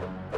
Bye.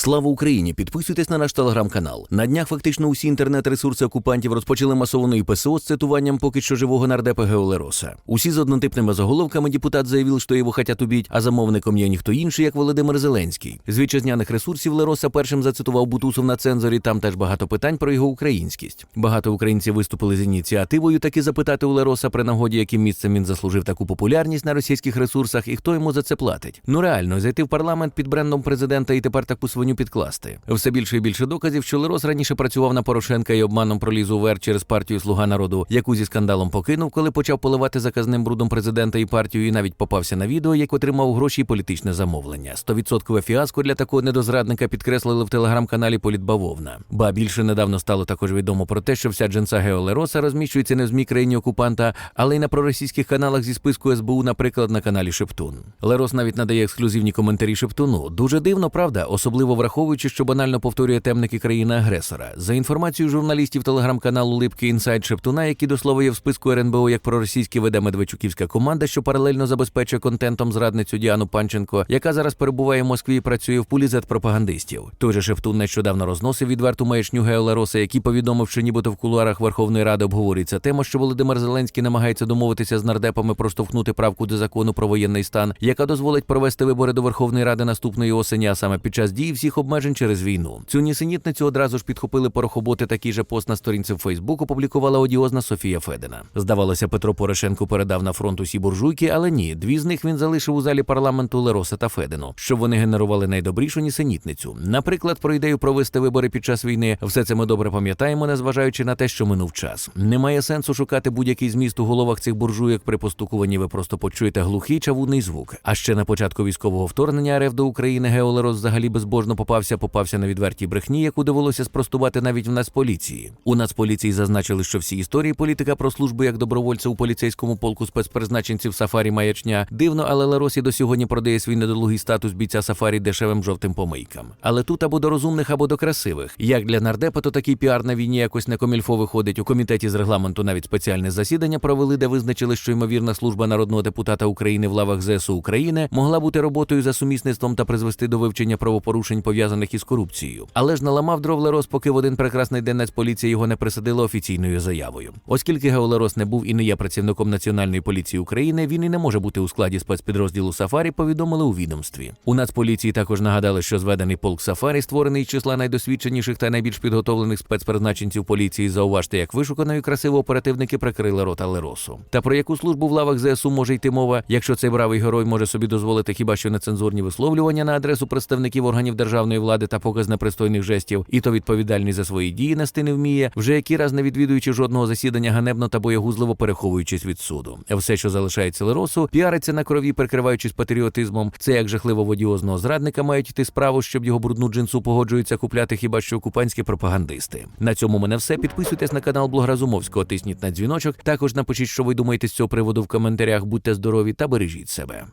Слава Україні! Підписуйтесь на наш телеграм-канал. На днях фактично усі інтернет-ресурси окупантів розпочали масовану ПСО з цитуванням поки що живого нардепа Геолероса. Усі з однотипними заголовками депутат заявив, що його хотять убіть, а замовником є ніхто інший, як Володимир Зеленський. З вітчизняних ресурсів Лероса першим зацитував Бутусов на цензорі. Там теж багато питань про його українськість. Багато українців виступили з ініціативою таки запитати у Лероса при нагоді, яким місцем він заслужив таку популярність на російських ресурсах і хто йому за це платить. Ну реально зайти в парламент під брендом президента і тепер таку свиню підкласти. Все більше і більше доказів, що Лерос раніше працював на Порошенка і обманом проліз у вер через партію Слуга народу, яку зі скандалом покинув, коли почав поливати заказним брудом президента і партію, і навіть попався на відео, як отримав гроші і політичне замовлення. Стовідсоткове фіаско для такого недозрадника підкреслили в телеграм-каналі Політбавовна. Ба більше недавно стало також відомо про те, що вся джинса Гео Лероса розміщується не в ЗМІ країні окупанта, але й на проросійських каналах зі списку СБУ, наприклад, на каналі Шептун. Лерос навіть надає ексклюзивні коментарі Шептуну. Дуже дивно, правда, особливо враховуючи, що банально повторює темники країни-агресора. За інформацією журналістів телеграм-каналу Липки Інсайд Шептуна, які до слова є в списку РНБО як проросійський веде Медведчуківська команда, що паралельно забезпечує контентом зрадницю Діану Панченко, яка зараз перебуває в Москві і працює в пулі пропагандистів. Той же Шептун нещодавно розносив відверту маячню Геолероса, який повідомив, що нібито в кулуарах Верховної Ради обговорюється тема, що Володимир Зеленський намагається домовитися з нардепами проштовхнути правку до закону про воєнний стан, яка дозволить провести вибори до Верховної Ради наступної осені, а саме під час дії всіх обмежень через війну. Цю нісенітницю одразу ж підхопили порохоботи. Такий же пост на сторінці в Фейсбук опублікувала одіозна Софія Федина. Здавалося, Петро Порошенко передав на фронт усі буржуйки, але ні, дві з них він залишив у залі парламенту Лероса та Федину, щоб вони генерували найдобрішу нісенітницю. Наприклад, про ідею провести вибори під час війни. Все це ми добре пам'ятаємо, незважаючи на те, що минув час. Немає сенсу шукати будь-який зміст у головах цих буржуйок. При постукуванні ви просто почуєте глухий чавудний звук. А ще на початку військового вторгнення РФ до України Геолерос взагалі безбожно попався, попався на відвертій брехні, яку довелося спростувати навіть в Нацполіції. У Нацполіції зазначили, що всі історії політика про службу як добровольця у поліцейському полку спецпризначенців Сафарі маячня дивно, але Ларосі до сьогодні продає свій недолугий статус бійця Сафарі дешевим жовтим помийкам. Але тут або до розумних, або до красивих. Як для нардепа, то такий піар на війні якось не комільфо виходить. У комітеті з регламенту навіть спеціальне засідання провели, де визначили, що ймовірна служба народного депутата України в лавах ЗСУ України могла бути роботою за сумісництвом та призвести до вивчення правопорушень пов'язаних із корупцією. Але ж наламав дров Лерос, поки в один прекрасний день Нацполіція його не присадила офіційною заявою. Оскільки Геолерос не був і не є працівником Національної поліції України, він і не може бути у складі спецпідрозділу Сафарі. Повідомили у відомстві. У Нацполіції також нагадали, що зведений полк Сафарі, створений з числа найдосвідченіших та найбільш підготовлених спецпризначенців поліції, зауважте, як вишукано і красиво оперативники прикрили рота Леросу. Та про яку службу в лавах ЗСУ може йти мова, якщо цей бравий герой може собі дозволити хіба що нецензурні висловлювання на адресу представників органів державної влади та показ непристойних жестів, і то відповідальність за свої дії нести не вміє, вже який раз не відвідуючи жодного засідання ганебно та боягузливо переховуючись від суду. Все, що залишається Леросу, піариться на крові, прикриваючись патріотизмом. Це як жахливо водіозного зрадника мають йти справу, щоб його брудну джинсу погоджуються купляти хіба що окупантські пропагандисти. На цьому мене все. Підписуйтесь на канал Блог Разумовського, тисніть на дзвіночок. Також напишіть, що ви думаєте з цього приводу в коментарях. Будьте здорові та бережіть себе.